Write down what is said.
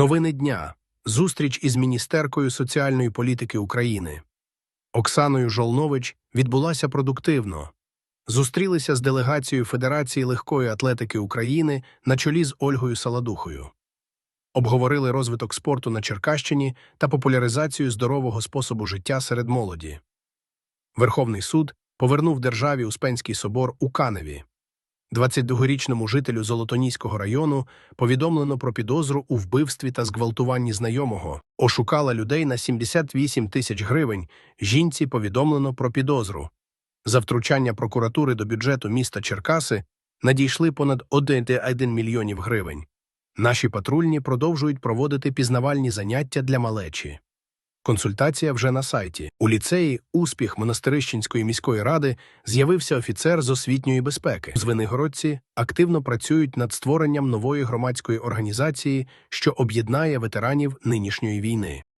Новини дня. Зустріч із міністеркою соціальної політики України. Оксаною Жолнович відбулася продуктивно. Зустрілися з делегацією Федерації легкої атлетики України на чолі з Ольгою Саладухою. Обговорили розвиток спорту на Черкащині та популяризацію здорового способу життя серед молоді. Верховний суд повернув державі Успенський собор у Каневі. 22-річному жителю Золотоніського району повідомлено про підозру у вбивстві та зґвалтуванні знайомого. Ошукала людей на 78 тисяч гривень. Жінці повідомлено про підозру. За втручання прокуратури до бюджету міста Черкаси надійшли понад 1,1 мільйонів гривень. Наші патрульні продовжують проводити пізнавальні заняття для малечі. Консультація вже на сайті. У ліцеї «Успіх» Монастирищенської міської ради з'явився офіцер з освітньої безпеки. Звенигородці активно працюють над створенням нової громадської організації, що об'єднає ветеранів нинішньої війни.